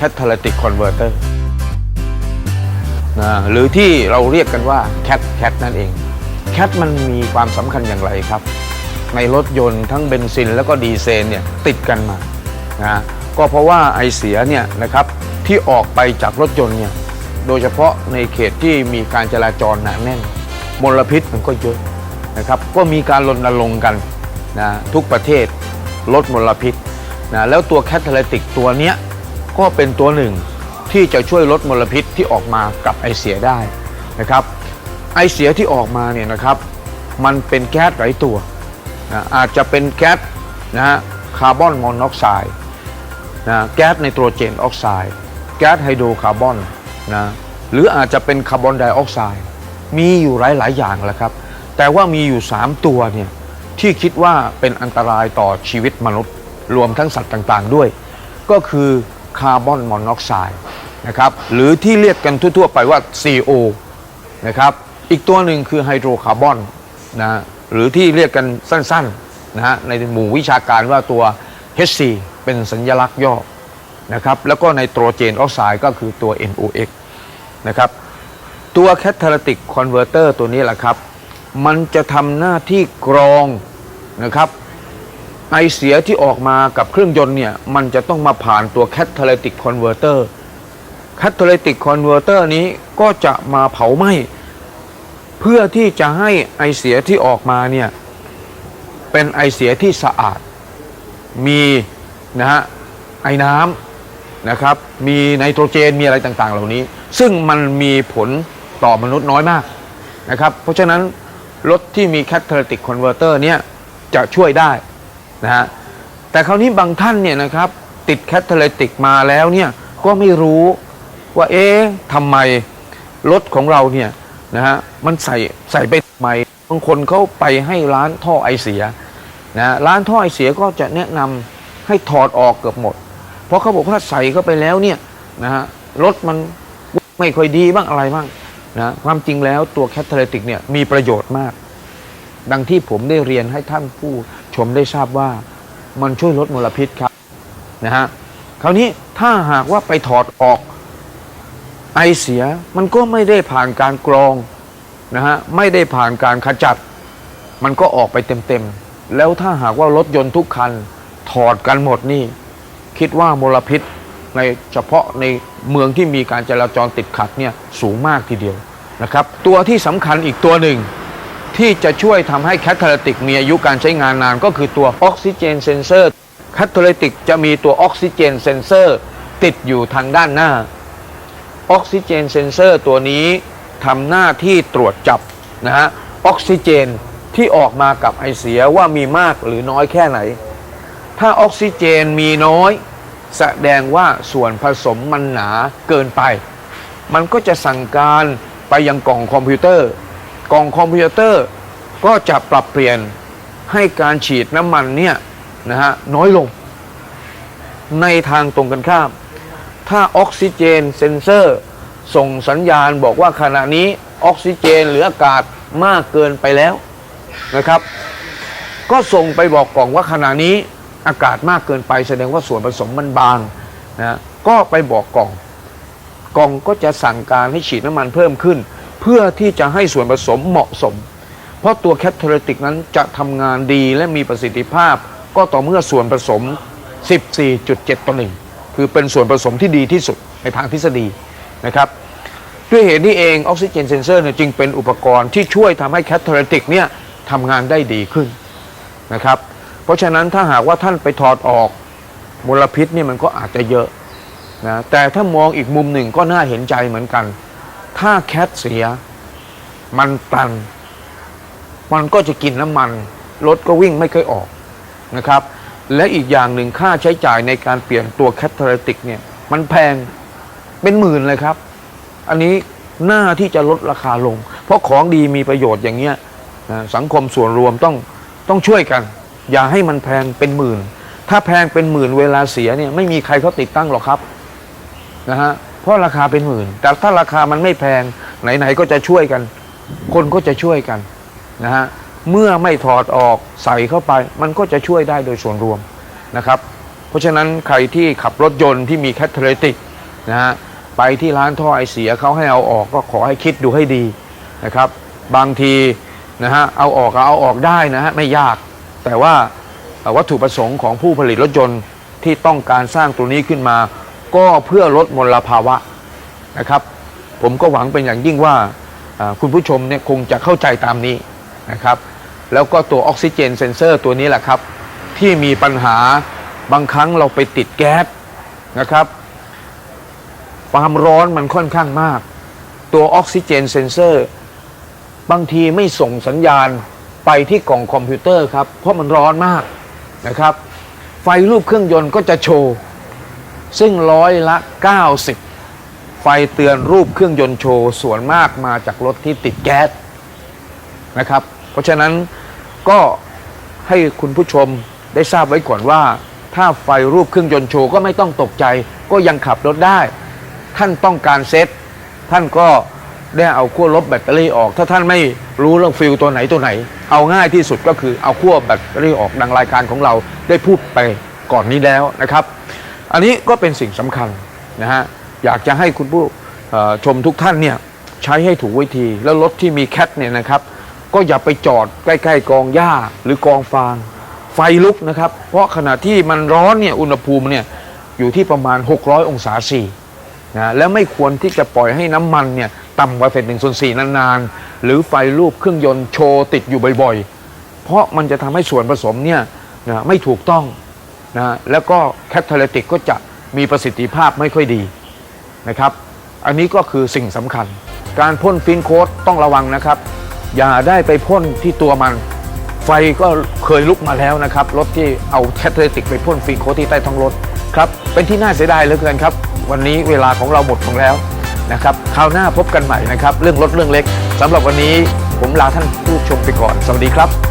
catalytic converter นะหรือที่เราเรียกกันว่า cat cat นั่นเอง cat มันมีความสำคัญอย่างไรครับ ในรถยนต์ทั้งเบนซินแล้วก็ดีเซลเนี่ยติดกันมานะก็เพราะว่าไอเสียเนี่ยนะครับที่ออกไปจากรถยนต์เนี่ยโดยเฉพาะในเขตที่มีการจราจรหนาแน่น มลพิษมันก็เยอะนะครับ ก็มีการรณรงค์กันนะทุกประเทศลดมลพิษนะแล้วตัวแคทเทอริติกตัวเนี้ย ก็เป็นตัวหนึ่งที่จะช่วยลดมลพิษที่ออกมากับไอเสียได้นะครับ ไอเสียที่ออกมาเนี่ยนะครับ มันเป็นแก๊สหลายตัวนะอาจจะเป็นแก๊สนะฮะคาร์บอนมอนอกไซด์นะแก๊สไนโตรเจนออกไซด์แก๊สไฮโดรคาร์บอนนะหรืออาจจะเป็นคาร์บอนไดออกไซด์มีอยู่หลายหลายๆอย่างแหละครับ แต่ว่ามีอยู่ 3 ตัวเนี่ยที่คิดว่าเป็นอันตรายต่อชีวิตมนุษย์ รวมทั้งสัตว์ต่าง ๆ ด้วย ก็คือ คาร์บอนมอนอกไซด์นะครับหรือที่เรียกกันทั่วๆไปว่า CO นะครับอีกตัวหนึ่งคือไฮโดรคาร์บอนนะหรือที่เรียกกันสั้นๆนะฮะในหมู่วิชาการว่าตัว HC เป็นสัญลักษณ์ย่อนะครับแล้วก็ไนโตรเจนออกไซด์ก็คือตัว NOx นะครับตัว Catalytic Converter ตัวนี้แหละครับ มันจะทำหน้าที่กรองนะครับ ไอเสียที่ออกมากับเครื่องยนต์เนี่ย มันจะต้องมาผ่านตัว Catalytic Converter Catalytic Converter นี้ก็จะมาเผาไหม้เพื่อที่จะให้ไอเสียที่ออกมาเนี่ย เป็นไอเสียที่สะอาด มีนะฮะไอน้ำนะครับ มีไนโตรเจนมีอะไรต่างๆ เหล่านี้ ซึ่งมันมีผลต่อมนุษย์น้อยมากนะครับ เพราะฉะนั้นรถที่มี Catalytic Converter เนี่ยจะช่วยได้ นะฮะแต่คราวนี้บางท่านเนี่ยนะครับ ติด Catalytic มาแล้วเนี่ยก็ไม่รู้ว่าเอ๊ะทำไมรถของเราเนี่ยนะฮะมันใส่ใส่ไปทำไมบางคนเขาไปให้ร้านท่อไอเสียนะร้านท่อไอเสียก็จะแนะนำให้ถอดออกเกือบหมด เพราะเขาบอกว่าใส่เข้าไปแล้วเนี่ยนะฮะรถมันไม่ค่อยดีบ้างอะไรบ้างนะความจริงแล้วตัวแคทเทอริติกเนี่ยมีประโยชน์มาก ดังที่ผมได้เรียนให้ท่านผู้ ชมได้ทราบว่ามันช่วยลดมลพิษครับนะฮะคราวนี้ถ้าหากว่าไปถอดออกไอเสียมันก็ไม่ได้ผ่านการกรองนะฮะไม่ได้ผ่านการขจัด มันก็ออกไปเต็มๆ แล้วถ้าหากว่ารถยนต์ทุกคันถอดกันหมดนี่ คิดว่ามลพิษในเฉพาะในเมืองที่มีการจราจรติดขัดเนี่ยสูงมากทีเดียวนะครับ ตัวที่สำคัญอีกตัวหนึ่ง ที่จะช่วยทำให้แคทเทอริติกมีอายุการใช้งานนาน ก็คือตัวออกซิเจนเซนเซอร์แคทเทอริติกจะมีตัวออกซิเจนเซนเซอร์ติดอยู่ทางด้านหน้าออกซิเจนเซนเซอร์ตัวนี้ทำหน้าที่ตรวจจับนะฮะออกซิเจนที่ออกมากับไอเสียว่ามีมากหรือน้อยแค่ไหน ถ้าออกซิเจนมีน้อย แสดงว่าส่วนผสมมันหนาเกินไป มันก็จะสั่งการไปยังกล่องคอมพิวเตอร์ กล่องคอมพิวเตอร์ก็จะปรับเปลี่ยนให้การฉีดน้ำมันเนี่ยนะฮะน้อยลง ในทางตรงกันข้าม ถ้าออกซิเจนเซนเซอร์ ส่งสัญญาณบอกว่าขณะนี้ออกซิเจนหรืออากาศมากเกินไปแล้วนะครับ ก็ส่งไปบอกกล่องว่าขณะนี้อากาศมากเกินไปแสดงว่าส่วนผสมมันบางนะก็ไปบอกกล่อง กล่องก็จะสั่งการให้ฉีดน้ำมันเพิ่มขึ้น เพื่อที่จะให้ส่วนผสมเหมาะสม เพราะตัวแคทเทอริติกนั้นจะทำงานดีและมีประสิทธิภาพ ก็ต่อเมื่อส่วนผสม 14.7ต่อหนึ่งคือเป็นส่วนผสมที่ดีที่สุดในทางทฤษฎีนะครับด้วยเหตุนี้เองออกซิเจนเซนเซอร์เนี่ยจึงเป็นอุปกรณ์ที่ช่วยทำให้แคทเทอริติกเนี่ยทำงานได้ดีขึ้นนะครับเพราะฉะนั้นถ้าหากว่าท่านไปถอดออกมลพิษเนี่ยมันก็อาจจะเยอะนะแต่ถ้ามองอีกมุมหนึ่งก็น่าเห็นใจเหมือนกัน ถ้าแคทเสีย มันตัน มันก็จะกินน้ำมันรถก็วิ่งไม่เคยออกนะครับ และอีกอย่างหนึ่งค่าใช้จ่ายในการเปลี่ยนตัวแคทเทอริติกเนี่ย มันแพงเป็นหมื่นเลยครับ อันนี้หน้าที่จะลดราคาลง เพราะของดีมีประโยชน์อย่างเงี้ยสังคมส่วนรวมต้องต้องช่วยกัน อย่าให้มันแพงเป็นหมื่น ถ้าแพงเป็นหมื่นเวลาเสียเนี่ยไม่มีใครเขาติดตั้งหรอกครับนะฮะ ราะราคาเป็นหมื่น แต่ถ้าราคามันไม่แพงไหนๆก็จะช่วยกัน คนก็จะช่วยกันนะฮะเมื่อไม่ถอดออกใส่เข้าไป มันก็จะช่วยได้โดยส่วนรวมนะครับ เพราะฉะนั้นใครที่ขับรถยนต์ที่มีแคทเทอริติกนะฮะไปที่ร้านท่อไอเสียเขาให้เอาออกก็ขอให้คิดดูให้ดีนะครับ บางทีนะฮะเอาออกก็เอาออกได้นะฮะไม่ยาก แต่ว่าวัตถุประสงค์ของผู้ผลิตรถยนต์ที่ต้องการสร้างตัวนี้ขึ้นมา ก็เพื่อลดมลภาวะนะครับ ผมก็หวังเป็นอย่างยิ่งว่าคุณผู้ชมเนี่ยคงจะเข้าใจตามนี้นะครับ แล้วก็ตัวออกซิเจนเซนเซอร์ตัวนี้แหละครับ ที่มีปัญหาบางครั้งเราไปติดแก๊สนะครับ ความร้อนมันค่อนข้างมาก ตัวออกซิเจนเซนเซอร์ บางทีไม่ส่งสัญญาณไปที่กล่องคอมพิวเตอร์ครับ เพราะมันร้อนมากนะครับ ไฟรูปเครื่องยนต์ก็จะโชว์ ซึ่งร้อยละ 90 ไฟเตือนรูปเครื่องยนต์โชว์ส่วนมากมาจากรถที่ติดแก๊สนะครับ เพราะฉะนั้นก็ให้คุณผู้ชมได้ทราบไว้ก่อนว่า ถ้าไฟรูปเครื่องยนต์โชว์ก็ไม่ต้องตกใจ ก็ยังขับรถได้ ท่านต้องการเซ็ตท่านก็ได้เอาขั้วลบแบตเตอรี่ออก ถ้าท่านไม่รู้เรื่องฟิลตัวไหนตัวไหน เอาง่ายที่สุดก็คือเอาขั้วแบตเตอรี่ออกดังรายการของเราได้พูดไปก่อนนี้แล้วนะครับ อันนี้ก็เป็นสิ่งสำคัญนะฮะอยากจะให้คุณผู้ชมทุกท่านเนี่ยใช้ให้ถูกวิธี แล้วรถที่มีแคทเนี่ยนะครับก็อย่าไปจอดใกล้ๆกองหญ้าหรือกองฟาง ไฟลุกนะครับ เพราะขณะที่มันร้อนเนี่ยอุณหภูมิเนี่ยอยู่ที่ประมาณ 600 องศาซีนะแล้วไม่ควรที่จะปล่อยให้น้ำมันเนี่ยต่ำกว่าเศษหนึ่งส่วนสี่นานๆ หรือไฟรูปเครื่องยนต์โชว์ติดอยู่บ่อยๆ เพราะมันจะทำให้ส่วนผสมเนี่ยนะไม่ถูกต้อง นะแล้วก็แคทาลิติกก็จะมีประสิทธิภาพไม่ค่อยดีนะครับ อันนี้ก็คือสิ่งสำคัญ การพ่นฟินโค้ดต้องระวังนะครับ อย่าได้ไปพ่นที่ตัวมัน ไฟก็เคยลุกมาแล้วนะครับ รถที่เอาแคทาลิติกไปพ่นฟินโค้ดที่ใต้ท้องรถครับ เป็นที่น่าเสียดายเหลือเกินครับ วันนี้เวลาของเราหมดลงแล้วนะครับคราวหน้าพบกันใหม่นะครับ เรื่องรถเรื่องเล็กสำหรับวันนี้ผมลาท่านผู้ชมไปก่อน สวัสดีครับ